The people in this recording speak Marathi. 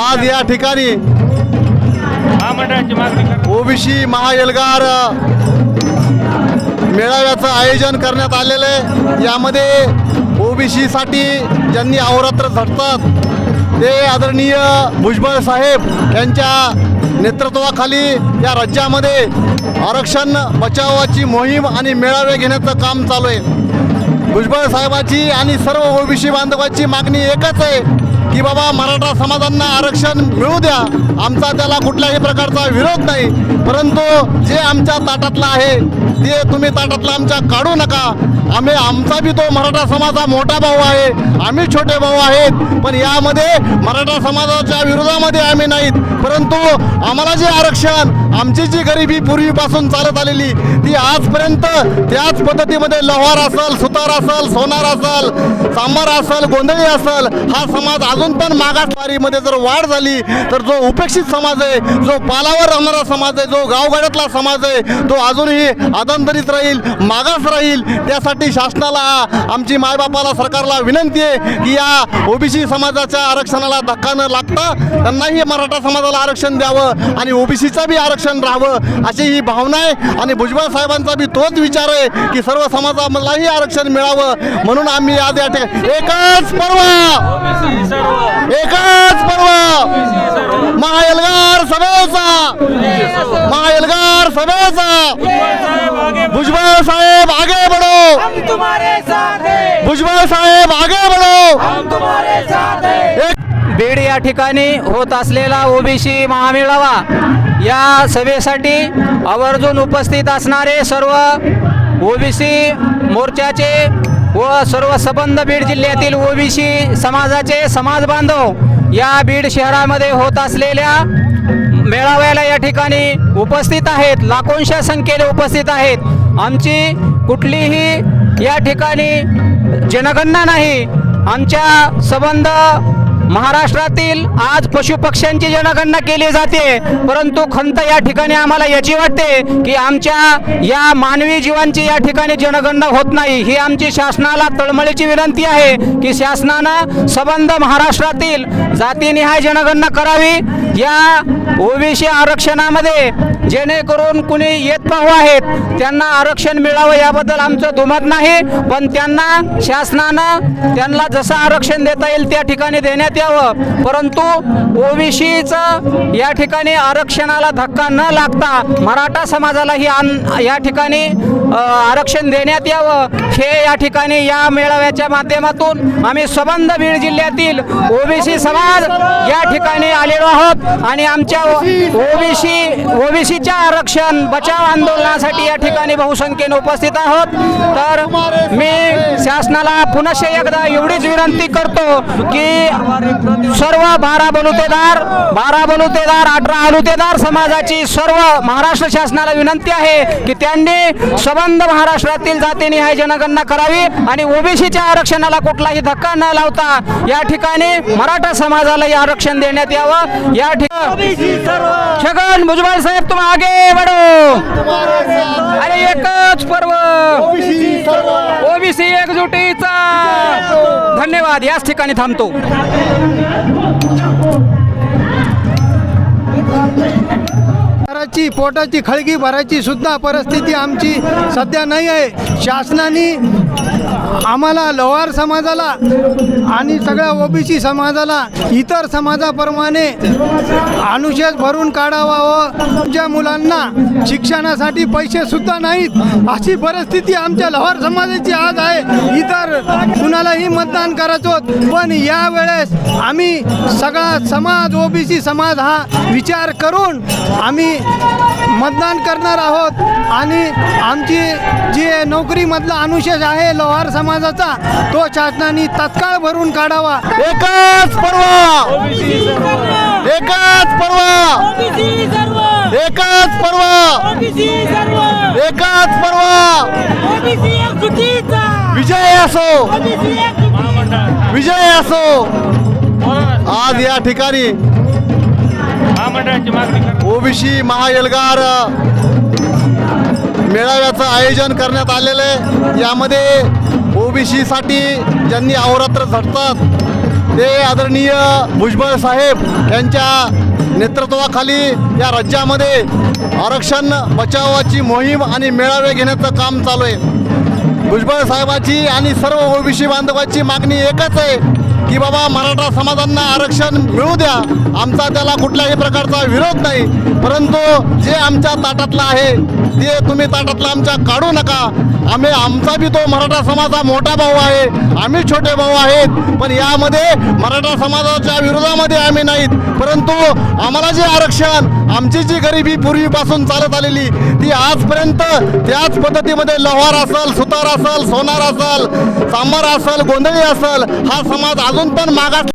आज या ठिकाणी महामंडळाची मागणी करा. ओबीसी महाएल्गार मेळाव्याचं आयोजन करण्यात आलेलं आहे. यामध्ये ओबीसी साठी ज्यांनी अहोरात्र झटतात ते आदरणीय भुजबळ साहेब यांच्या नेतृत्वाखाली या राज्यामध्ये आरक्षण बचावाची मोहीम आणि मेळावे घेण्याचं काम चालू आहे. भुजबळ साहेबाची आणि सर्व ओबीसी बांधवाची मागणी एकच आहे. की बाबा मराठा समाजांना आरक्षण मिळू द्या. आमचा त्याला कुठल्याही प्रकारचा विरोध नाही. परंतु जे आमच्या ताटातलं आहे ते तुम्ही ताटातला आमच्या काढू नका. आम्ही आमचा बी तो मराठा समाजा मोठा भाऊ आहे. आम्ही छोटे भाऊ आहेत. पण यामध्ये मराठा समाजाच्या विरोधामध्ये आम्ही नाहीत. परंतु आम्हाला जे आरक्षण आमची जी गरिबी पूर्वीपासून चालत आलेली ती आजपर्यंत त्याच पद्धतीमध्ये लोहार असल सुतार असल सोनार असल सांबार असल गोंधळी असल हा समाज अजून पण मागासवारीमध्ये जर वाढ झाली तर जो उपेक्षित समाज आहे जो पालावर राहणारा समाज आहे जो गावगाड्यातला समाज आहे तो अजूनही आदंतरित राहील मागास राहील. त्यासाठी शासनाला आमची मायबापाला सरकारला विनंती आहे की या ओबीसी समाजाच्या आरक्षणाला धक्का न लागता त्यांनाही मराठा समाजाला आरक्षण द्यावं आणि ओबीसीचं बी आरक्षण राहावं अशी ही भावना आहे. आणि भुजबळ साहेबांचा बी तोच विचार आहे की सर्व समाजामधलाही आरक्षण मिळावं. म्हणून आम्ही आज या ठिकाणी एकच पर्व! एकच पर्व! ओबीसी सभेचा! महाएल्गार समाजा भुजबळ साहेब आगे बढो! तुम्हारे साथ भुजबळ साहेब आगे बढो! तुम्हारे साथ बीड या ठिकाणी होत असलेला ओबीसी महामेळावा या सभेसाठी आवर्जून उपस्थित असणारे सर्व ओबीसी मोर्चाचे व सर्व सबंध बीड जिल्ह्यातील ओबीसी समाजाचे समाज बांधव या बीड शहरामध्ये होत असलेल्या मेळाव्याला या ठिकाणी उपस्थित आहेत. लाखोंच्या संख्येने उपस्थित आहेत. आमची कुठलीही या ठिकाणी जनगणना नाही. आमच्या संबंध महाराष्ट्रातील आज पशुपक्ष्यांची जनगणना केली जाते परंतु खंत या ठिकाणी आम्हाला याची वाटते की आमच्या या मानवी जीवांची या ठिकाणी जनगणना होत नाही. ही आमची शासनाला तळमळीची विनंती आहे की शासनानं संबंध महाराष्ट्रातील जातीनिहाय जनगणना करावी. या ओबीसी आरक्षणामध्ये जेणेकरून कुणी येत पाहू आहेत त्यांना आरक्षण मिळावं याबद्दल आमचं दुमत नाही पण त्यांना शासनानं त्यांना जसं आरक्षण देता येईल त्या ठिकाणी देण्यात द्यावं परंतु ओबीसीचं या ठिकाणी आरक्षणाला धक्का न लागता मराठा समाजालाही आन या ठिकाणी आरक्षण देण्यात यावं. हे या ठिकाणी या मेळाव्याच्या माध्यमातून आम्ही सबंध बीड जिल्ह्यातील ओबीसी समाज या ठिकाणी आलेलो आहोत आणि आमच्या ओबीसी ओबीसीच्या आरक्षण बचाव आंदोलनासाठी या ठिकाणी बहुसंख्येने उपस्थित आहोत. तर मी शासनाला पुनश्च एकदा एवढीच विनंती करतो की सर्व बारा बलुतेदार बारा बलुतेदार अठरा अलुतेदार समाजाची सर्व महाराष्ट्र शासनाला विनंती आहे की त्यांनी संबंध महाराष्ट्रातील जातीनिहाय जनगणना करावी आणि ओबीसीच्या आरक्षणाला कुठलाही धक्का न लावता या ठिकाणी मराठा समाजालाही आरक्षण देण्यात यावं. या ठिकाणी छगन भुजबळ साहेब तुम्ही आगे वडो अरे एकच पर्व. ओबीसी एकजुटीचा. धन्यवाद याच ठिकाणी थांबतो. घराची पोटाची खळगी भरायची सुद्धा परिस्थिती आमची सध्या नाही आहे. शासनाने आम्हाला लोहार समाजाला आणि सगळ्या ओबीसी समाजाला इतर समाजाप्रमाणे अनुशेष भरून काढावा व आमच्या मुलांना शिक्षणासाठी पैसे सुद्धा नाहीत. अशी परिस्थिती आमच्या लोहार समाजाची आज आहे. इतर कुणालाही मतदान करायचो. पण यावेळेस आम्ही सगळा समाज ओबीसी समाज हा विचार करून आम्ही मतदान करणार आहोत. आणि आमची जी नोकरीमधला अनुशेष आहे लोहार समाजाचा तो शासनाने तत्काळ भरून काढावा. एकच परवा. एकच परवा. एकच परवा. एकच परवा. विजय असो. विजय असो. आज या ठिकाणी महामंडळाची मागणी ओबीसी महाएल्गार मेळाव्याचं आयोजन करण्यात आलेलं आहे. यामध्ये ओबीसीसाठी ज्यांनी अहोरात्र झटतात ते आदरणीय भुजबळ साहेब यांच्या नेतृत्वाखाली या राज्यामध्ये आरक्षण बचावाची मोहीम आणि मेळावे घेण्याचं काम चालू आहे. भुजबळ साहेबाची आणि सर्व ओबीसी बांधवाची मागणी एकच आहे. की बाबा मराठा समाजांना आरक्षण मिळू द्या. आमचा त्याला कुठल्याही प्रकारचा विरोध नाही. परंतु जे आमच्या ताटातलं आहे ते तुम्ही ताटातलं आमच्या काढू नका. आम्ही आमचा बी तो मराठा समाजा मोठा भाऊ आहे. आम्ही छोटे भाऊ आहेत. पण यामध्ये मराठा समाजाच्या विरोधामध्ये आम्ही नाहीत. परंतु आम्हाला जे आरक्षण आमची जी गरिबी पूर्वीपासून चालत आलेली ती आजपर्यंत त्याच पद्धतीमध्ये लव्हार असल सुतार असल सोनार असल सांबार असल गोंधळी असल हा समाज अजून पण मागास